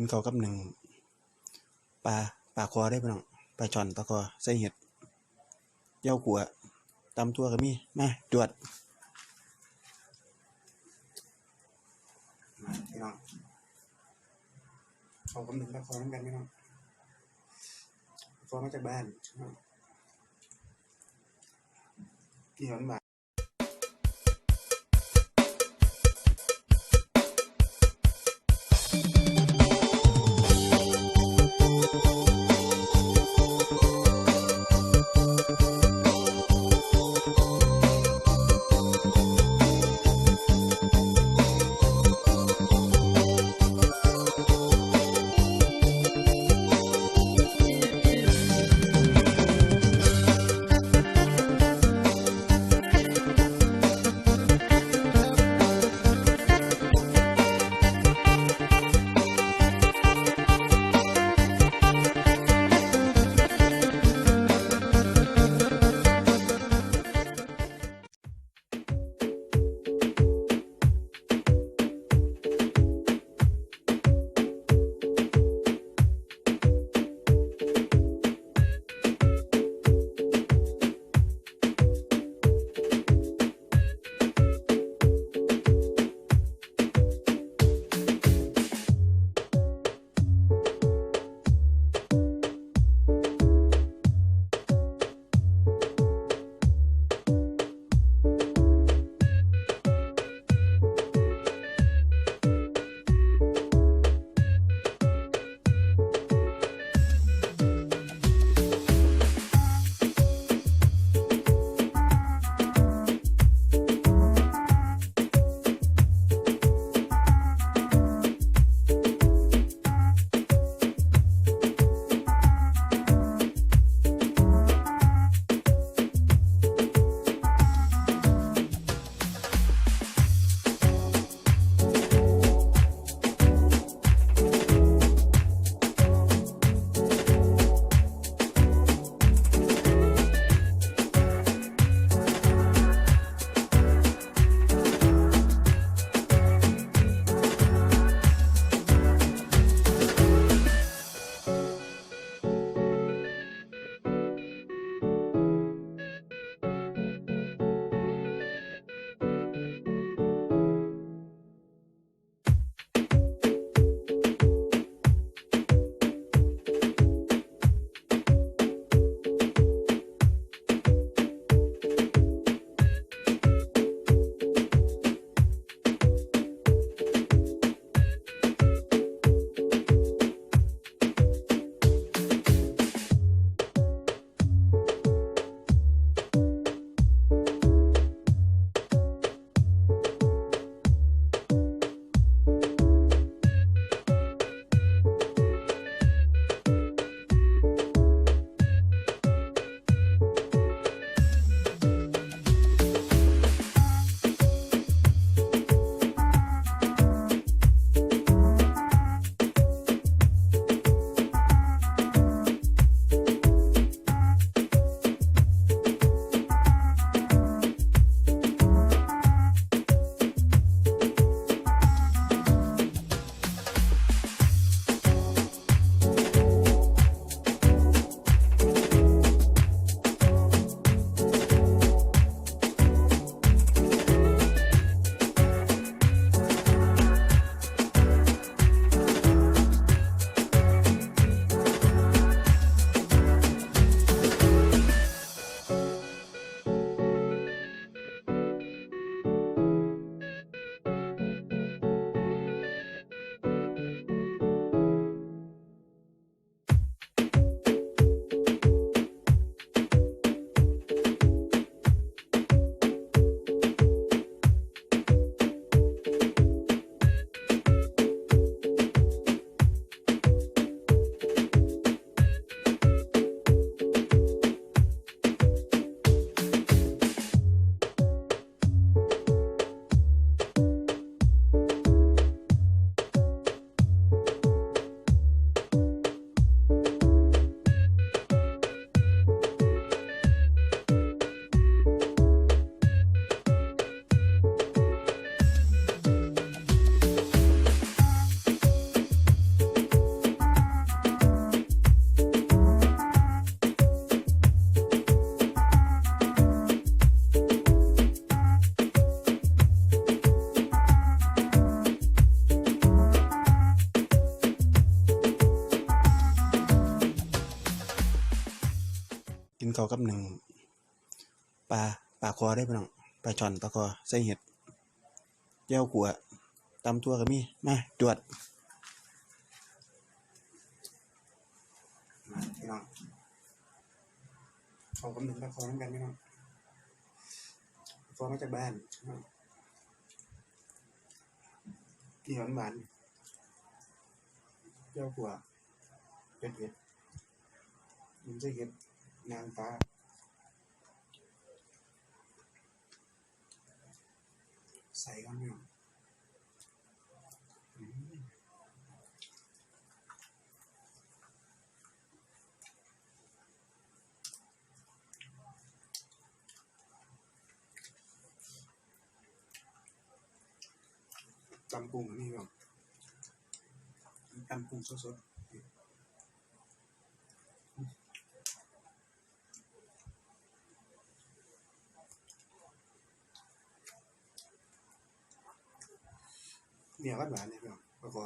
กินข้าวกับหนึ่งปลาปลาคอได้พี่น้องปลาช่อนปลาคอใส่เห็ดเย้ากัวตำทั่วก็มีมาจวดมาพี่น้องข้ากับหนึ่งปลาคอเหมือนกันพี่น้องฟอมาจากบ้านนี่หวานหวานเขา กับหนึ่งปลาปลาคอได้พี่น้องปลาช่อนปลาคอใส่เห็ดเจ้าขัวตำทั่วก็มีมาจวดมาพี่น้องขากับหนึ่งปลาคอน้ำกันพี่น้องฟอมาจากบ้านนี่หวานหวานเจ้าขัวเผ็ดเผ็ดมันจะเห็ด นางฟ้าใส่กันอยู่อืมตำกุ้งนนี่ก่อนตำกุ้งสดๆ เนี่ยหวานหวานเนี่ยพี่น้องแล้วก็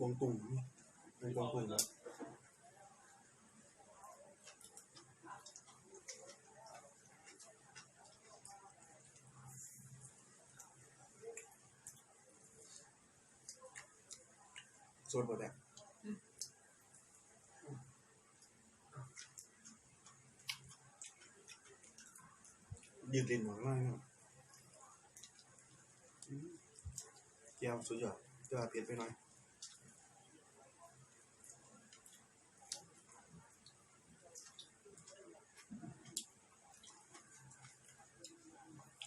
วงตุ่มเป็นวงตุ่มแล้วสดหมวยืดเล่นหมดมากครับ อืมแก้วสุดยอดจะเปลี่ยนไปหน่อย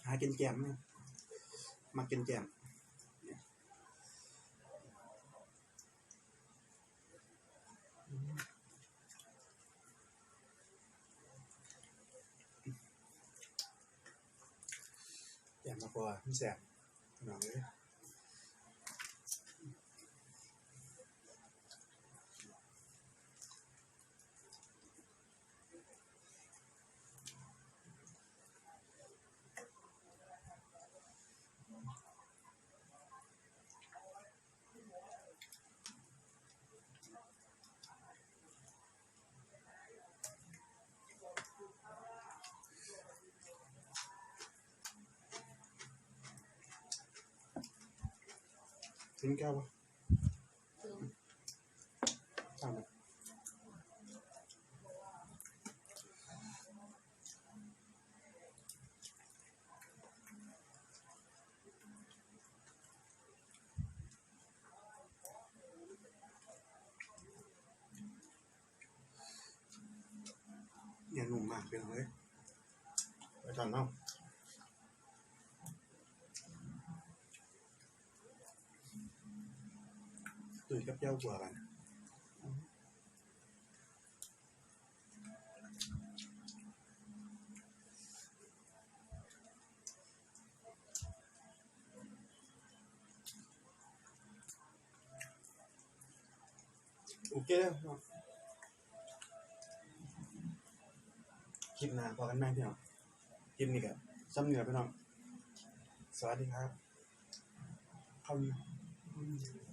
หากินแกมเนี่ยมากินแกมเนี่ย แกมมาพอพี่แสบหน่อยเลยทิ้งแก้ววะทำไปเนี่ยหนุ่มมากเป็นเลยไปก่ อนเนาะตื่นกับเจ้ากว่ากันโอเคแล้วคลิปหน้าพอกันไหมพี่น้องคลิปนี้กับซ้ำเหนือพี่น้อง สวัสดีครับเข้าอยู่